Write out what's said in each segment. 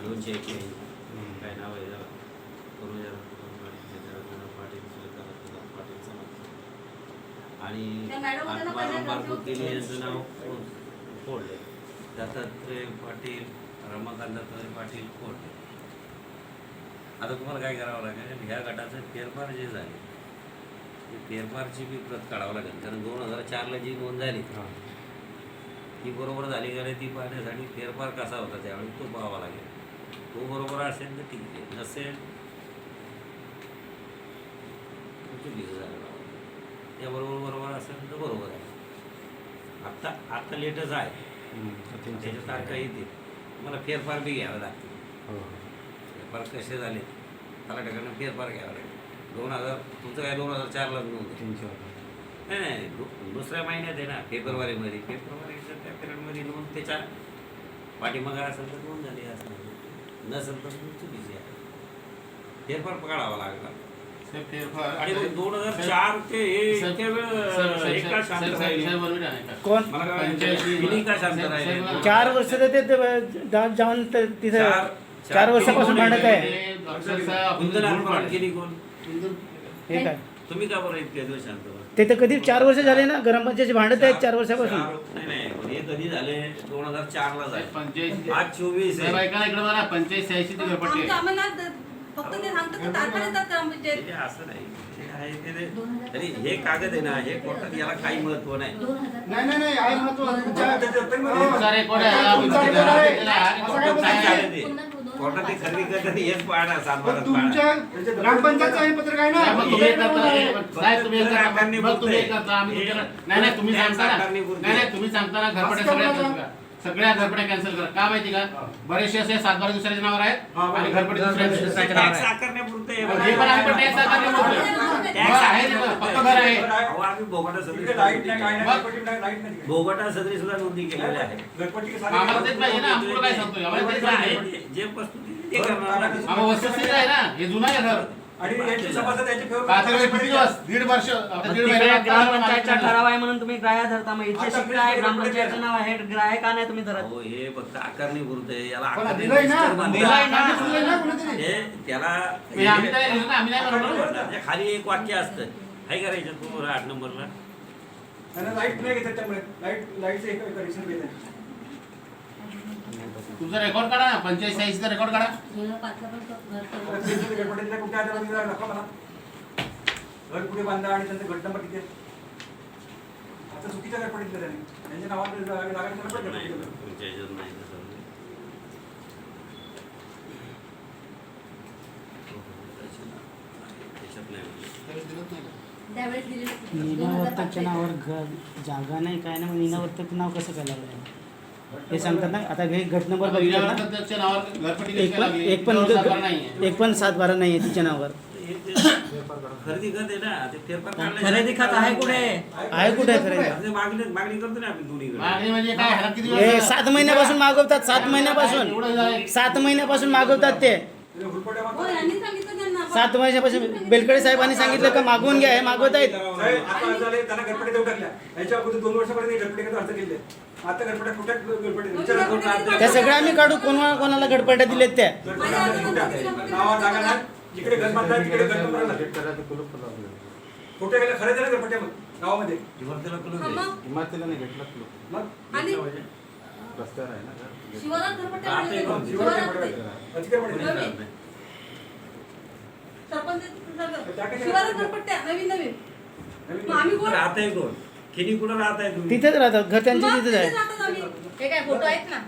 दोनशे एक्क्याऐंशी काय नाव आहे आणि त्या मॅडम होत्या ना आत्माराम पहिल्या बारकुतीने गावचे यांचं नाव फोडले दत्तात्रय पाटील रमाकांत दत्तात्रय पाटील फोडले आता तुम्हाला काय करावं लागेल? ह्या गटाचं फेरफार जे झाले. ते फेरफारची बी प्रत काढावं लागेल. कारण दोन हजार चारला जी नोंद झाली ती बरोबर झाली का नाही ती पाहण्यासाठी फेरफार कसा होता त्यावेळी तो पाहावा लागेल. तो बरोबर असेल तर ठीक आहे. नसेल चुकीचं झालं त्याबरोबर बरोबर असेल तर बरोबर आहे. आत्ता आत्ता लेटच आहे. त्याच्या तारखा येतील. मला फेरफार बी घ्यावं लागतील. फेरफार कसे झाले? मला ठिकाणी फेरफार घ्यावा लागेल. दोन हजार तुमचं काय दोन हजार चारला आहे. नाही नाही दुसऱ्या महिन्यात आहे ना फेब्रुवारीमध्ये. फेब्रुवारीच्या त्या पिरियडमध्ये नोंद त्याच्या पाठीमागं असेल तर नोंद झाली असं नसेल तर चुकीची आहे. फेरफार पकडावा लागला. आणि मग दोन हजार चार ते इतक्या वेळ एका शांत राहिली. कोण? मला काय वाटतं, हिने का शांत राहिली? चार वर्ष तर ते जाऊन ते तिथे चार- चार वर्षापासून भांडत आहे? आहे कुंदन आपण केली कोण? हे काय? तुम्ही का बरं दिवस शांत? ते तर कधी चार वर्ष झाले ना ग्रामपंचायतची भांडत आहेत चार वर्षापासून. चार- नाही. हे कधी झाले? दोन हजार चार ला झाले. पंचायत आज चोवीस आहे. इकडे बघा पंचायत शहाऐंशी ती घरपट्टी. आम्हाला फक्त ते सांगतात की? तारखा देतात ग्रामपंचायत ते असं नाही. ते आहे ते ते- तरी हे कागद आहे ना हे कोर्टात याला काही महत्त्व नाही. नाही नाही नाही आहे महत्त्व. तुमच्या तुमचा रेकॉर्ड आहे. तुमचा आहे. काय खरेदी करतात हेच पाहणार पण तुमच्या ग्रामपंचायतचं हे पत्रक आहे ना? नाही, मग तुम्ही करता, हे तुम्ही एक करता, मग तुम्ही एक करता, आम्ही हे- तुमच्याकडे- नाही नाही तुम्ही हे सांगता ना साकारणी नाही नाही तुम्ही सांगता ना घरपट्या असं सगळ्या करू cancel. करा. सगळ्या घरपट्या कॅन्सल करा. का माहिती का? बरेचसे असे सात बारा दुसऱ्याच्या नावावर आहेत. आणि घरपट्टी दुसऱ्या दुसऱ्याच्या नावावर आहेत. हे हे पण आहे तिथं, पक्क घर आहे. अहो, आम्ही बोगटा सदरी सुद्धा नोंदी केलेल्या आहे जे वस्तू आहे ना हे जुनं आहे आणि यांची सभासद यांची फेवर- आता किती दिवस? दीड वर्ष आता दीड तिकडे महिना ग्रामपंचायतचा ठराव आहे म्हणून तुम्ही ग्राह्य धरता. मग इथे शिकला आहे ग्रामपंचायतचं नाव आहे ग्राह्य का नाही तुम्ही धरत? अहो, हे फक्त आकारणी पुरतं आहे. याला पण आकारणी दिलंय ना. रजिस्टर बांधलं. दिलंय ना. दिलंय ना कुणीतरी. हे त्याला हे आम्ही आम्ही नाही. खाली एक वाक्य असतं. काय करायचं तू आठ नंबरला. त्यांना लाइट नाही घेत त्याच्यामुळे. लाइट लाईटचं एक कनेक्शन घेत तुमचा रेकॉर्ड काढा ना पंचायत शहाऐंशीचा रेकॉर्ड काढा. दाखवा मला. घर कुठे बांधा आणि त्यांचा घट नंबर किती आहे? आता चुकीच्या घरपट्टीतलं त्यांनी. त्यांच्या नावावर जागा जागा त्याला पण घरपट्टी दिलं. तुमच्या ह्याच्यात नाही तसं. त्याच्यात नाही म्हणजे. त्यावेळेस दिलेलं नीनावर्तकच्या नावावर घर जागा नाही काय नाही मग नीनावर्तक नाव कसं काय लागलं? हे सांगतात ना आता हे गट नंबर बघितला एक पण लागली. एक पण सात बारा नाही आहे तिच्या नावावर. हे ते खरेदी खत आहे ना ते फेरफार काढलं खरेदी खत आहे कुठे? आहे कुठे खरेदी? ते मागणी मागणी करतो ना आपण दोन्हीकडे. मागणी म्हणजे हे? सात महिन्यापासून मागवतात सात महिन्यापासून. सात महिन्यापासून मागवतात ते. हो सात महिन्यापासून बेलकडे साहेबांनी सांगितलं का मागवून घ्या हे मागवत आहेत आता दोन आता? त्या सगळ्या आम्ही काढू कोणा कोणाला गडपट्या दिलेत त्या आमच्या? नावावर जागा नाही जिकडे घर बांधतात तिकडे घर नंबर नाही. कुठे गेले खरं झालं गावामध्ये इमारतीला हा. मग इमारतीला नाही घेतला तुला मग आणि रस्त्यावर आहे ना घर. शिवारात घरपट्ट्या राहते आणलेल्या. कोण? जीवन शिवारात घरपट्ट्या. ते. अति घरपट्टी. नवीन. सरपंच त्या कशा- शिवारात घरपट्ट्या नवीन नवीन नवीन- मग आम्ही कोण राहताय कोण किती कुठं राहताय तुम्ही? तिथेच राहतात घर त्यांचे तिथेच आहे. राहतात आम्ही. हे काय फोटो आहेत ना?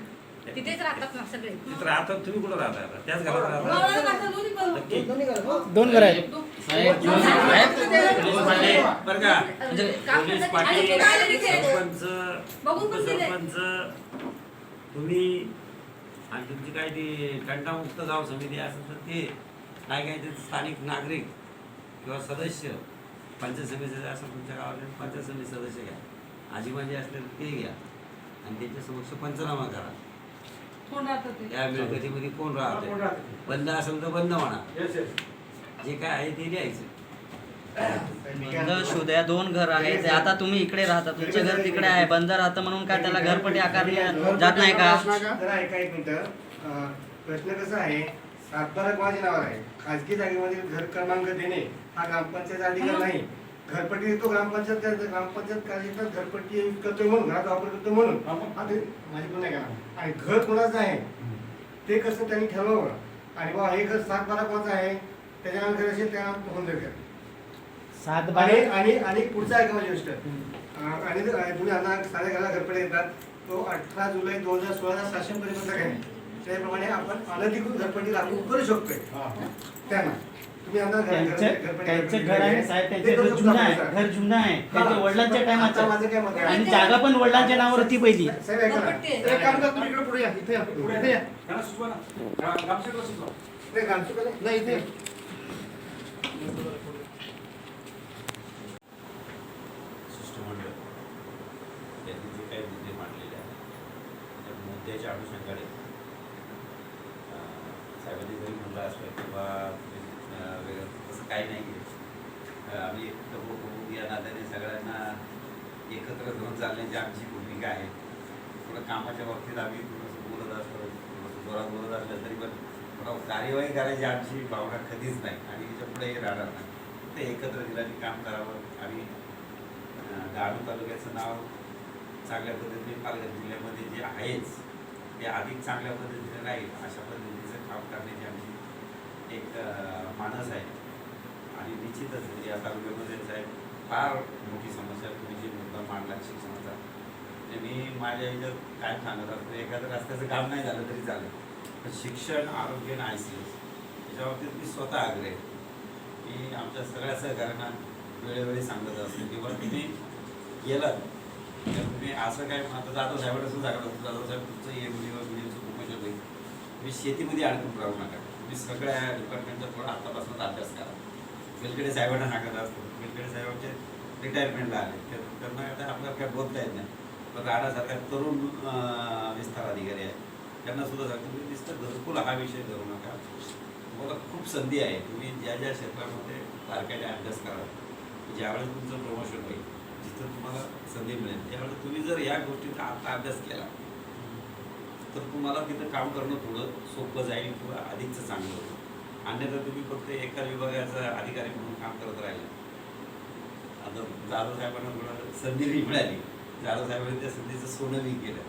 तिथेच राहतात ना सगळे. तिथं राहतात तुम्ही कुठं राहताय आता? त्याच घरात राहता गावाला राहतात दोन्ही पण. नक्की. दोन घर आहेत. साहेब, पोलीस पाटील, बरं का? म्हणजे पोलीस आणि पाटील ते काय लिहिते? सरपंच बघून पण दिले. सरपंच तुम्ही आणि तुमची काय ती तंटामुक्त गाव समिती असेल तर ते काय काय ते स्थानिक नागरिक किंवा सदस्य पंचायत समितीचे असेल तुमच्या गावाचे पंचायत समिती सदस्य घ्या. आजीबाजी असले तर ते घ्या. आणि त्याच्या समक्ष पंचनामा करा. कोण राहतात ते? त्या मिळकतीमध्ये कोण राहते राहते? बंद असेल तर बंद म्हणा. जे काय आहे ते लिहायचं. बंद शोध्या दोन घर आहे ते आता तुम्ही इकडे राहता तुमचं घर तिकडे आहे. बंद राहतं म्हणून काय त्याला घरपट्टी आकारली जात नाही का? ऐका एक मिनिट. प्रश्न कसा आहे? सातबारा कोणाच्या नावावर आहे? खाजगी जागेमध्ये घर क्रमांक देणे हा ग्रामपंचायत अधिकार नाही. घरपट्टी देतो ग्रामपंचायत ग्रामपंचायत कार्यक्रम घरपट्टी यूज करतोय म्हणून घरात वापर करतो म्हणून. आता माझी पण नाही का? आणि घर कोणाचं आहे? ते कसं त्यांनी ठरवावं? आणि बाबा हे घर सात बारा कोणाचं आहे? त्याच्यावर घर असेल त्या होऊन जाईल सात बारा? आणि आणि पुढचा आहे का माझी गोष्ट? आणि तुम्ही आता साध्या घराला घरपडे येतात तो अठरा जुलै दोन हजार सोळाचा शासन परिपत्रक आहे. त्याप्रमाणे आपण अनधिकृत घरपट्टी लागू करू शकतोय. त्यांना. त्यांचं घर- घरपट्टी- त्यांचं घर आहे साहेब त्यांचं घर जुनं आहे घर जुनं आहे. त्यांच्या वडिलांच्या टायमाचं माझं काय मत आहे? आणि जागा पण वडिलांच्या नावावर होती पहिली. साहेब ऐका ना. घरपट्टी आहे. एक काम करा तुम्ही इकडे पुढे या इथे या इथे या त्यांना सुचवा ना ग्रा- ग्रामसेवकाला सुचवा नाही, ग्रामसेवक आले? नाही इथे या. शिष्टमंडळ यांनी जे काही मुद्दे मांडलेले आहेत त्या मुद्द्याच्या अनुषंगाने अं, साहेबांनी जरी म्हणलं असलं किंवा अं, वेगळं तसं काही नाही आहे अं, आम्ही प्रमुख या नात्याने सगळ्यांना एकत्र धरून चालण्याची आमची भूमिका आहे थोडं कामाच्या बाबतीत आम्ही थोडंसं बोलत असतो थोडंसं जोरात बोलत असलं तरी पण थोडं कार्यवाही करायची आमची भावना कधीच नाही. आणि याच्यापुढे हे राहणार नाही. ते एकत्र दिलाने काम करावं आणि डहाणू तालुक्याचं नाव चांगल्या पद्धतीने पालघर जिल्ह्यामध्ये जे आहेच ते अधिक चांगल्या पद्धतीने राहील अशा पद्धतीचं काम करण्याची आमची एक मानस आहे. आणि निश्चितच म्हणजे या तालुक्यामध्ये साहेब फार मोठी समस्या तुम्ही जी मुद्दा मांडला शिक्षणाचा मी माझ्या ह्याच्यात काय सांगत असतो. एखादं रस्त्याचं काम नाही झालं तरी चालेल. शिक्षण आरोग्य आणि आय सी एस याच्या बाबतीत मी स्वतः आग्रह मी आमच्या सगळ्या सहकाऱ्यांना वेळोवेळी सांगत असतो किंवा तुम्ही गेलात. तर तुम्ही असं काय आता जाधव साहेबांना सुद्धा सांगत असतो जाधव साहेब तुमचं एम डी व बिडीचं होईल. तुम्ही शेतीमध्ये अडकून राहू नका. तुम्ही सगळ्या डिपार्टमेंटचा थोडा आतापासूनच अभ्यास करा. वेलकडे साहेबांना सांगत असतो. वेलकडे साहेबांचे रिटायरमेंटला आले तर त्यांना आता आपल्याला काय बोलता येत नाही. पण राणासारखा तरुण विस्तार अधिकारी आहे. त्यांना सुद्धा सांगतो तुम्ही नुसतं घरकुल हा विषय करू नका. तुम्हाला खूप संधी आहे. तुम्ही ज्या ज्या क्षेत्रामध्ये बारकाईने अभ्यास करा ज्यावेळेस तुमचं प्रमोशन होईल जिथं तुम्हाला संधी मिळेल त्यावेळेस तुम्ही जर या गोष्टीचा आता अभ्यास केला तर तुम्हाला तिथं काम करणं थोडं सोपं जाईल किंवा अधिकचं चांगलं होईल. अन्यथा तुम्ही फक्त एका विभागाचा अधिकारी म्हणून काम करत राहिला. आता जाधव साहेबांना थोडं संधी मिळाली. जाधव साहेबांनी त्या संधीचं सोनं बी केलं.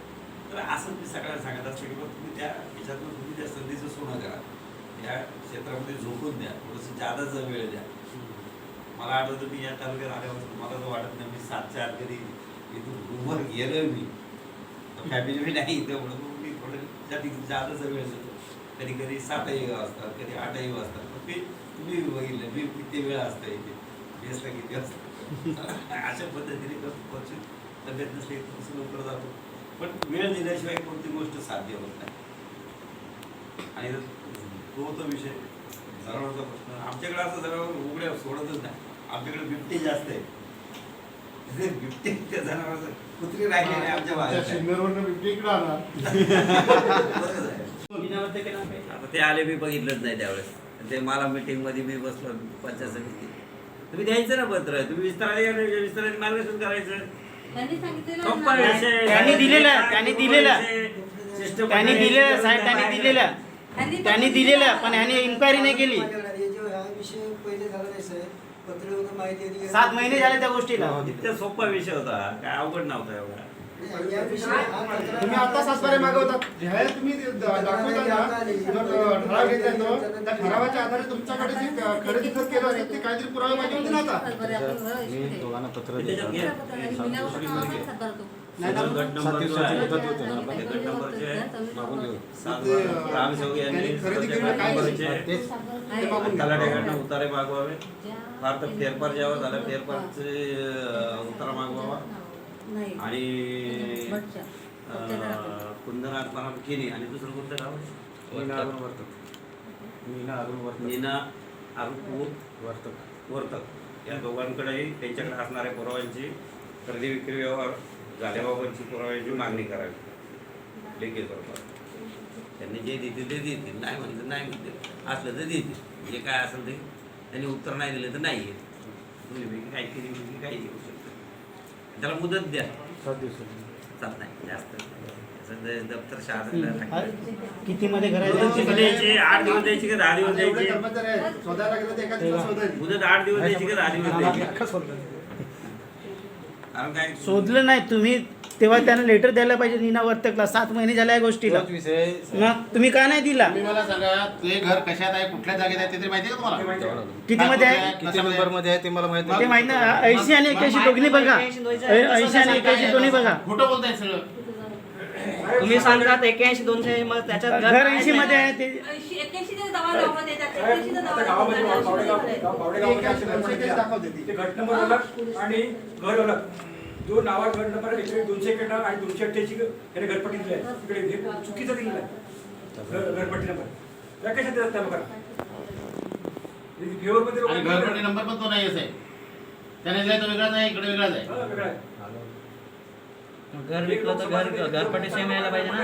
तर असं मी सगळ्यांना सांगत असतं की तुम्ही त्या याच्यातून तुम्ही त्या संधीचं सोनं करा या क्षेत्रामध्ये झोपून द्या. थोडंसं जादाचा वेळ द्या. मला आठवतं मी या तालुक्यात आल्यावर मला तर वाटत नाही मी सातच्या आत कधी इथून रूमवर गेलो मी. फॅमिली बी नाही त्यामुळं मग मी थोडं जाती जादाचा वेळ देतो. कधी कधी सातही असतात कधी आठही वाजतात. मग मी तुम्ही बघितलं मी किती वेळ असतं इथे? बेसला किती असतं अशा पद्धतीने क्वचित तब्येत नसली थोडंसं लवकर जातो. पण वेळ दिल्याशिवाय कोणती गोष्ट साध्य होत नाही. आणि तो तो विषय. जनावरचा प्रश्न. आमच्याकडे असं जनावर उघड्या सोडतच नाही. आमच्याकडे बिबटे जास्त आहे ते बिबटे त्या जनावराचं कुत्री राहिले नाही आमच्या नाही. आता ते आले मी बघितलंच नाही त्यावेळेस. ते मला मीटिंगमध्ये मी बसलो पंचायत समिती तुम्ही द्यायचं ना पत्र? तुम्ही विस्ताराने विस्ताराने मार्गदर्शन करायचं? त्यांनी दिलेलं आहे, त्यांनी दिलेलं त्यांनी दिलेलं. साहेब त्यांनी दिलेलं. त्यांनी दिलेलं पण ह्याने इन्क्वायरी नाही केली. जो विषय पहिले झाला नाही साहेब. पत्र वगैरे माहिती दिली सात महिने झाले त्या गोष्टीला. इतका सोपा विषय होता. काय अवघड नव्हता एवढा. तुम्ही आता सातबारे मागवतात ज्यावेळेस तुम्ही दाखवता ना जो ठराव घेतला तो त्या ठरावाच्या आधारे तुमच्याकडे जे खरेदी खत केलं असेल ते काहीतरी पुरावे पाहिजे होते ना आता मी. दोघांना पत्र देतो आहे, खरेदी काय उतारे मागवावे फार तर फेरफार जेव्हा झाला फेरफारचे उतारा मागवावा नाही. आणि. कुंदनाथ मला केली आणि दुसरं कोणतं नाव मीना अरुण वर्तक. मीना अरुण वर्तक नीना आरुपूर वर्तक. वर्तक. या दोघांकडेही त्यांच्याकडे असणाऱ्या पुराव्यांची खरेदी विक्री व्यवहार झाल्याबाबतची पुराव्यांची मागणी करावी. लेखी स्वरूपात. त्यांनी जे देतील ते देतील. नाही म्हणलं नाही म्हणतील. असलं तर देतील. जे काय असेल ते. त्यांनी उत्तर नाही दिलं तर नाही येत दोन्हीपैकी काही केली पैकी काही येऊ शकतं त्याला मुदत द्या. चालत नाही. जास्त दप्तर हा. किती? मध्ये द्यायची? आठ दिवस द्यायची का दहा दिवस द्यायची? मुदत आठ दिवस द्यायची का दहा दिवस द्यायची? कारण काय? शोधलं नाही तुम्ही. तेव्हा त्यांना लेटर द्यायला पाहिजे नीना वर्तकला सात महिने झाल्या या गोष्टीला तोच विषय मग तुम्ही का नाही दिला तुम्ही मला सांगा ते घर कशात आहे कुठल्या जागेत आहे ते तरी माहिती आहे का तुम्हाला किती मध्ये आहे किती नंबरमध्ये आहे ते मला माहीत ते नाही माहीत ना ऐंशी आणि एक्याऐंशी दोघी बघा ऐंशी आणि एक्याऐंशी दोन्ही बघा खोटं बोलताय सगळं तुम्ही सांगतात एक्याऐंशी दोनशे मग त्याच्यात घर ऐंशी मध्ये आहे ते ऐंशी- दवा दवा ती. नंबर अलग आणि घर अलग जो नावा घर नंबर एकशे दोनशे एकेचाळ आणि दोनशे अठ्ठ्याऐंशी याने घरपट्टी दिली आहे तिकडे हे चुकीचं दिलेलं आहे घर- घरपट्टी नंबर त्या कशात देतात त्या लोकांना फेवरमध्ये आणि घरपट्टी नंबर पण तो नाही आहे त्याने दिलाय तो वेगळाच आहे इकडे वेगळाच आहे हा, वेगळा आहे. घर विकलं तर घर घरपट्टी सेम यायला पाहिजे ना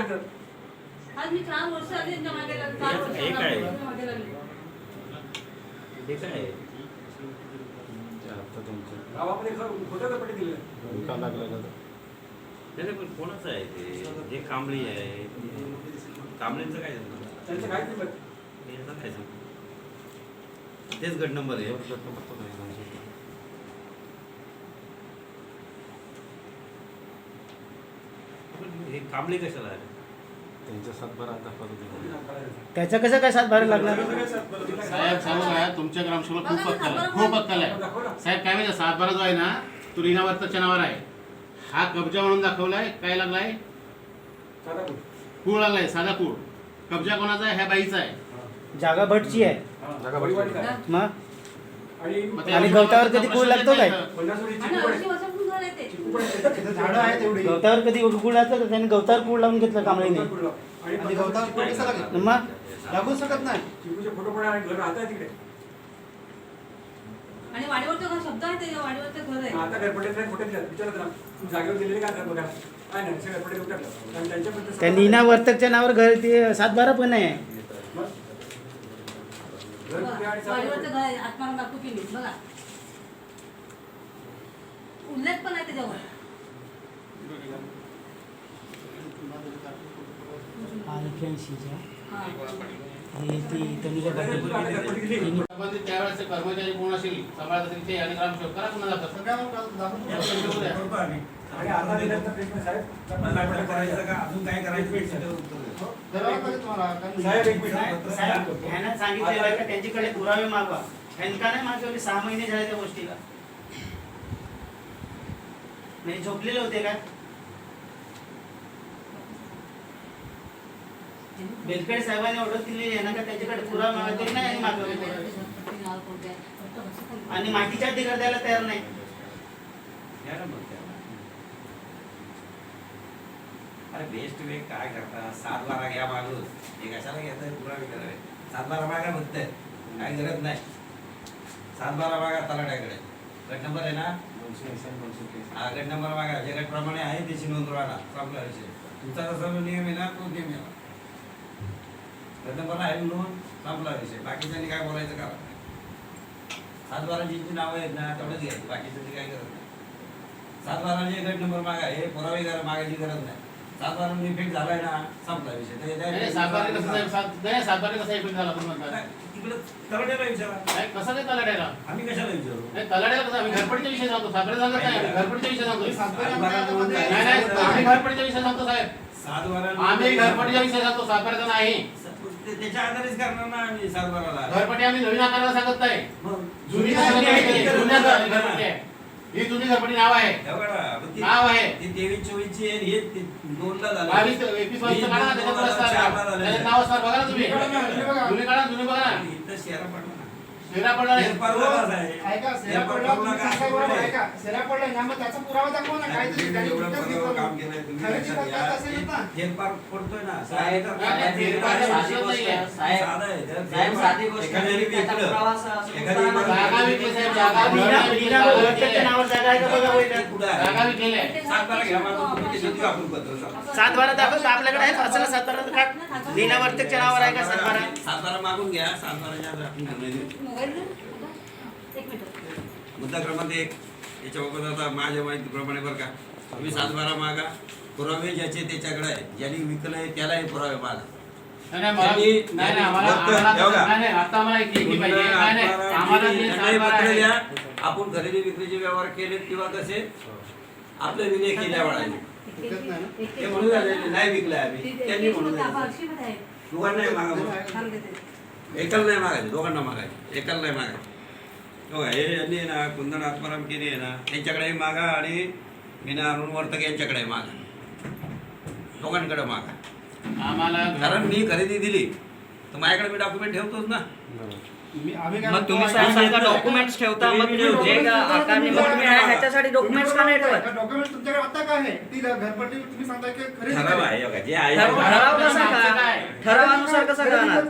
आज मी चार वर्ष आधी त्यांच्या मागे लागले. चार वर्ष एक आहे. त्यांच्या मागे लागले. हे काय आहे? हप्ता तुमचं गावामध्ये खरं खोटं का नाही नाही, पण कोणाचं आहे ते जे कांबळी आहे कांबळींचं काय झालं? त्यांचं काय किंमत याचं काय सांगू? तेच गट नंबर आहे गट नंबर तो नाही. पण हे कांबळी कशाला आहे त्यांच्या सातबारा त्याचा कसं काय सात बारा लागणार? साहेब सांगू काय तुमच्या ग्रामसेवकला खूप अक्कल आहे. खूप अक्कल आहे. साहेब काय माहिती सातबारा जो आहे ना तो रीनावर्तच्या नावावर आहे. हा कब्जा म्हणून दाखवलाय काय लागलाय? कूळ लागलाय साधा कूळ कब्जा कोणाचा आहे? ह्या बाईचा आहे. जागा भटची आहे. हा, जागा परिवारिक आहे. मग? आणि गवतावर कधी कूळ लागतो काय? पन्नास वर्षी चिकू पण झाडं आहेत एवढी गवतावर कधी लागतं तर त्याने गवतावर कूळ लावून घेतलं कांबळीने. आणि आणि गवतावर चिकू- कोण कसा लागेल? मग? लागू शकत नाही. चिकूचे फोटो पण आहे आणि घर राहत आहे तिकडे. आणि वाडीवरचं घर शब्द आहे ते वाडीवरचं घर आहे. आता दिले विचारत ना जागेवर दिलेले काय घर बघा काय नाही सगळं आणि त्यांच्यापर्यंत त्या नीना वर्तकच्या नावावर घर ते सात बारा पण आहे. वाडीवरचं कुठे? घर आहे. आत्माराम बापू केली बघा. उल्लेख पण आहे त्याच्यावर. हा. हा. हे. संबंधित त्यावेळेचे कर्मचारी कोण असेल? असेल ते आणि ग्रामसेवक. करा त्यांच्याकडे पुरावे मागवा. ह्यांका नाही मागवले सहा महिने झाले त्या गोष्टीला. म्हणजे झोपलेले होते का? बेलकडे साहेबांनी ऑर्डर दिलेली आहे ना का त्याच्याकडे पुरावा मागतो नाही मागवले आणि मातीच्या अधिकार द्यायला तयार नाही. अरे बेस्ट वे काय करता? सात बारा घ्या मागून. हे कशाला घ्यायचं पुरा करावे. सात बारा मागा म्हणतंय. काय गरज नाही. सात बारा मागा तलाट्याकडे. गट नंबर आहे ना? हा गट नंबर मागा जे गटप्रमाणे आहे त्याची नोंद राहणार संपला विषय. तुमचा जसा नियम आहे ना तो नियम आहे गट नंबर आहे नोंद संपला विषय. बाकीच्यांनी काय बोलायचं का? सात नावं आहेत ना तेवढंच घ्यायचं बाकीच्यांनी काय गरज नाही. सात बारा गट नंबर मागा हे पुरावे करा मागायची गरज नाही. सात बारा इफेक्ट झालाय ना संपला विषय. नाही, सातबारे कसं साहेब सात नाही सातबारे कसा इफेक्ट झाला तुम्ही म्हणता नाही, तिकडं तलाट्याला विचारा. नाही कसं नाही तलाड्याला आम्ही कशाला विचारू? नाही तलाड्याला कसं? आम्ही घरपडीचा विषय सांगतो. सातबारे सांगत नाही आम्ही घरपडीचा विषय सांगतो. सातबारा. नाही नाही आम्ही घरपडीचा विषय सांगतो साहेब. सात बारा आम्ही घरपडीचा विषय सांगतो सातबाऱ्याचा नाही. ते- त्याच्या आधारेच करणार ना आम्ही सात बाराला घरपट्टी आम्ही नवीन आकाराला सांगत नाही. मग जुनी जुन्या घरपट्टी आहे ही जुनी घरपट्टी नाव आहे हे नाव आहे. ती तेवीस चोवीस ची आहे, हे ते दोनला झालं बावीस एकवीस बावीस काढा ना, त्याच्यात दोन नाव असणार बघा ना तुम्ही जुनी काढा ना, जुनी बघा. ना इथं शेरा पडला ना. शेरा पडला. ऐका फेरफार पडला. ऐका पडला ना मग त्याचा पुरावा दाखवा ना फेरफार पडतोय ना साहेब, साधी गोष्ट का सात बारा दाखवतो आपल्याकडे आहे असं सात बारा नीना वर्तकच्या नावावर आहे का सात बारा सात बारा मागून घ्या सात बाराच्या आपण मुद्दा क्रमांक एक. याच्या बाबत आता माझ्या माहितीप्रमाणे बरं का तुम्ही सात बारा मागा. पुरावे ज्याचे त्याच्याकडे आहे. ज्यांनी विकलंय त्यालाही पुरावे मागा. नाही नाही, मला त्यांनी- नाही नाही आम्हाला फक्त- आम्हाला- एवढा. नाही नाही आता आम्हाला एक लेखी पाहिजे. नाही नाही आम्हाला जे त्यांनाही सातबारा पत्र आहे द्या आपण खरेदी विक्रीचे व्यवहार केले किंवा कसे? आपले विनय केल्या वेळाने ते म्हणून राहिले, नाही विकलाय आम्ही. त्यांनी म्हणून नाही मागा म्हणून. एकाला नाही मागायचे दोघांना मागायचे एकाला नाही मागायचे. हो हे यांनी आहे ना कुंदन आत्माराम केली आहे ना त्यांच्याकडेही मागा आणि मीना अरुण वर्तक यांच्याकडे मागा. दोघांकडे मागा. आम्हाला कारण मी खरेदी दिली तर माझ्याकडे मी डॉक्युमेंट ठेवतोच ना. मग तुम्ही सांगा डॉक्युमेंट्स ठेवता मग जे आहे ह्याच्यासाठी डॉक्युमेंट्स का नाही ठेवत? डॉक्युमेंट तुमच्याकडे आता काय आहे? ती घरपट्टी तुम्ही सांगताय की खरेदी ठराव केली. आहे बघा, जे आहे ठराव ते- ठराव कसा का ठरावानुसार कसं करणार?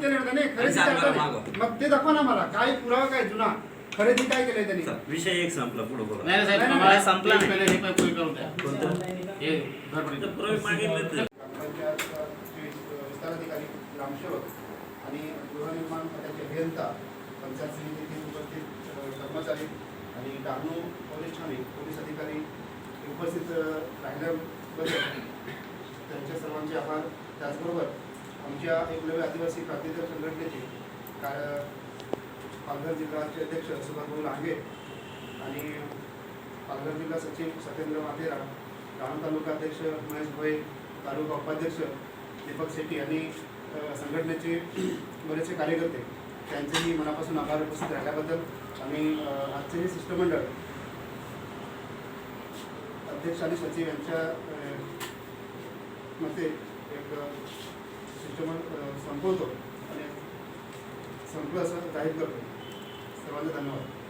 मागं. ते दाखवा ना मला. काय पुरावा काय जुना? खरेदी काय केलंय त्यांनी? चल, विषय एक संपला पुढे बोला नाही नाही, साहेब नाही, नाही, आम्हाला संपला नाही. पहिले हे पण पूर्ण करून द्या. कोणतं? हे घरपट्टी. तर पुरावे मागितले तर. ग्रामपंचायतचे विस्ताराधिकारी ग्रामसेवक आणि गृहनिर्माण खात्याचे अभियंता पंचायत समितीतील उपस्थित कर्मचारी आणि डहाणू पोलीस ठाणे पोलीस अधिकारी उपस्थित राहिल्याबद्दल त्यांच्या सर्वांचे आभार. त्याचबरोबर आमच्या एकलव्य आदिवासी क्रांतिकार संघटनेचे का पालघर जिल्ह्याचे अध्यक्ष सुभाषभाऊ लांगे आणि पालघर जिल्हा सचिव सत्येंद्र माथेरा डहाणू तालुका अध्यक्ष महेश भोये तालुका उपाध्यक्ष दीपक शेट्टी आणि संघटनेचे बरेचसे कार्यकर्ते त्यांचेही मनापासून आभार उपस्थित राहिल्याबद्दल आणि आजचे हे शिष्टमंडळ अध्यक्ष आणि सचिव यांच्या मते एक शिष्टमंडळ संपवतो आणि संपलं असं जाहीर करतो. सर्वांना धन्यवाद.